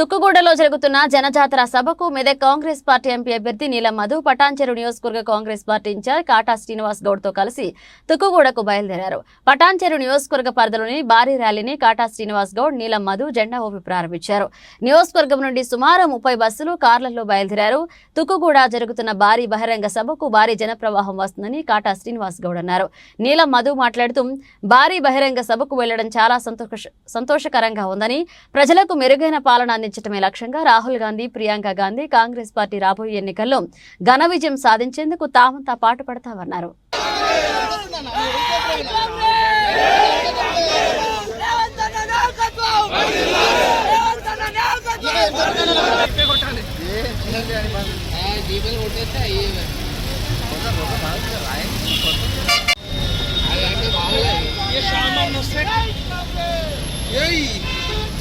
తుక్కుగూడలో జరుగుతున్న జనజాతర సభకు Medak Congress party MP అభ్యర్థి నీలం మధు పటాన్చెరు నియోజకవర్గ Congress party in charge Kata Srinivas గౌడ్తో కలిసి తుక్కుగూడకు బయలుదేరారు. పటాన్చెరు నియోజకవర్గ పరిధిలోని భారీ ర్యాలీని కాటా శ్రీనివాస్ గౌడ్ నీలం మధు జెండా ఊపి ప్రారంభించారు. నియోజకవర్గం నుండి సుమారు ముప్పై బస్సులు కార్లలో బయలుదేరారు. తుక్కుగూడ జరుగుతున్న భారీ బహిరంగ సభకు భారీ జనప్రవాహం వస్తుందని కాటా శ్రీనివాస్ గౌడ్ అన్నారు. నీలం మధు మాట్లాడుతూ భారీ బహిరంగ సభకు వెళ్ళడం చాలా సంతోష సంతోషకరంగా ఉందని ప్రజలకు మెరుగైన పాలన అందించడమే లక్ష్యంగా రాహుల్ గాంధీ ప్రియాంక గాంధీ కాంగ్రెస్ పార్టీ రాబోయే ఎన్నికల్లో ఘన విజయం సాధించేందుకు తామంతా పాటుపడతామన్నారు చెయ్యంటున్నా చెయ్యంటున్నా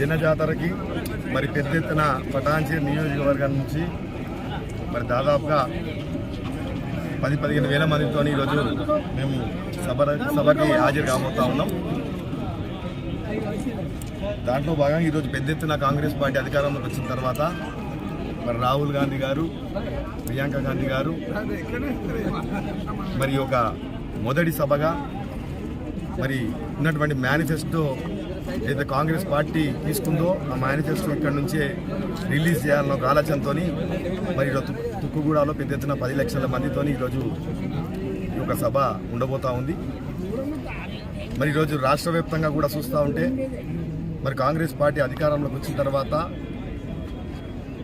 జనజాతరకి మరి పెద్ద ఎత్తున పటాన్సీ నియోజకవర్గం నుంచి మరి దాదాపుగా పది పదిహేను వేల మందితో ఈరోజు మేము సభ సభకి హాజరు కాబోతా ఉన్నాం. దాంట్లో భాగంగా ఈరోజు పెద్ద ఎత్తున కాంగ్రెస్ పార్టీ అధికారంలోకి వచ్చిన తర్వాత మరి రాహుల్ గాంధీ గారు ప్రియాంక గాంధీ గారు మరి ఒక మొదటి సభగా మరి ఉన్నటువంటి మేనిఫెస్టో ఏదైతే కాంగ్రెస్ పార్టీ తీసుకుందో ఆ మేనిఫెస్టో ఇక్కడ నుంచే రిలీజ్ చేయాలన్న ఒక ఆలోచనతో మరి ఈరోజు తుక్కుగూడలో పెద్ద ఎత్తున పది లక్షల మందితో ఈరోజు ఈ యొక్క సభ ఉండబోతా ఉంది. మరి ఈరోజు రాష్ట్ర వ్యాప్తంగా కూడా చూస్తూ ఉంటే మరి కాంగ్రెస్ పార్టీ అధికారంలోకి వచ్చిన తర్వాత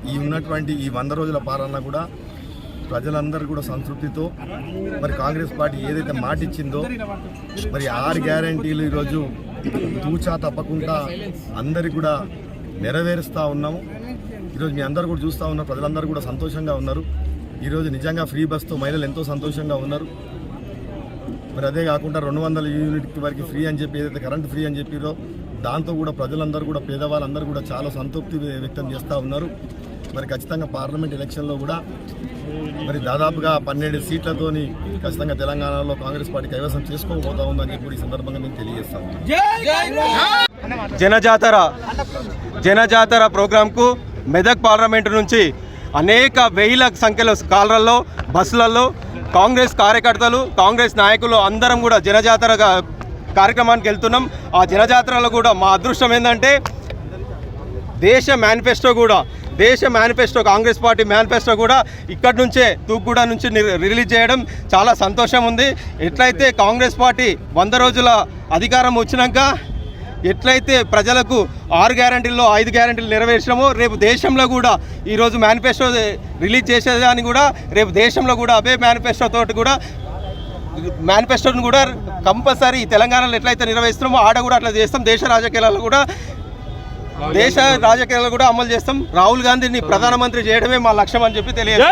ఈ ఉన్నటువంటి ఈ వంద రోజుల పాలన కూడా ప్రజలందరూ కూడా సంతృప్తితో మరి కాంగ్రెస్ పార్టీ ఏదైతే మాట ఇచ్చిందో మరి ఆరు గ్యారంటీలు ఈరోజు తూచా తప్పకుండా అందరికి కూడా నెరవేరుస్తూ ఉన్నాము. ఈరోజు మీ అందరు కూడా చూస్తూ ఉన్నారు. ప్రజలందరూ కూడా సంతోషంగా ఉన్నారు. ఈరోజు నిజంగా ఫ్రీ బస్తో మహిళలు ఎంతో సంతోషంగా ఉన్నారు. మరి అదే కాకుండా రెండు వందల యూనిట్ వరకు ఫ్రీ అని చెప్పి ఏదైతే కరెంట్ ఫ్రీ అని చెప్పిరో దాంతో కూడా ప్రజలందరూ కూడా పేదవాళ్ళందరూ కూడా చాలా సంతృప్తి వ్యక్తం చేస్తూ ఉన్నారు. మరి ఖచ్చితంగా పార్లమెంట్ ఎలక్షన్లో కూడా మరి దాదాపుగా పన్నెండు సీట్లతోని ఖచ్చితంగా తెలంగాణలో కాంగ్రెస్ పార్టీ కైవసం చేసుకోబోతా ఉందని చెప్పి ఈ సందర్భంగా నేను తెలియజేస్తాను జనజాతర జనజాతర ప్రోగ్రాంకు మెదక్ పార్లమెంటు నుంచి అనేక వేల సంఖ్యలో కాలరల్లో బస్సులలో కాంగ్రెస్ కార్యకర్తలు కాంగ్రెస్ నాయకులు అందరం కూడా జనజాతర కార్యక్రమానికి వెళ్తున్నాం. ఆ జనజాతరలో కూడా మా అదృష్టం ఏంటంటే దేశ మేనిఫెస్టో కూడా దేశ మేనిఫెస్టో కాంగ్రెస్ పార్టీ మేనిఫెస్టో కూడా ఇక్కడి నుంచే తూక్కుగూడ నుంచి రిలీజ్ చేయడం చాలా సంతోషం ఉంది. ఎట్లయితే కాంగ్రెస్ పార్టీ వంద రోజుల అధికారం వచ్చినాక ఎట్లయితే ప్రజలకు ఆరు గ్యారంటీల్లో ఐదు గ్యారంటీలు నెరవేర్చినామో రేపు దేశంలో కూడా ఈరోజు మేనిఫెస్టో రిలీజ్ చేసేదాన్ని కూడా రేపు దేశంలో కూడా అవే మేనిఫెస్టోతో కూడా మేనిఫెస్టోని కూడా కంపల్సరీ తెలంగాణలో ఎట్లయితే నిర్వహిస్తున్నామో ఆడ కూడా అట్లా చేస్తాం. దేశ రాజకీయాలలో కూడా దేశ రాజకీయాలు కూడా అమలు చేస్తాం. రాహుల్ గాంధీని ప్రధానమంత్రి చేయడమే మా లక్ష్యం అని చెప్పి తెలియదు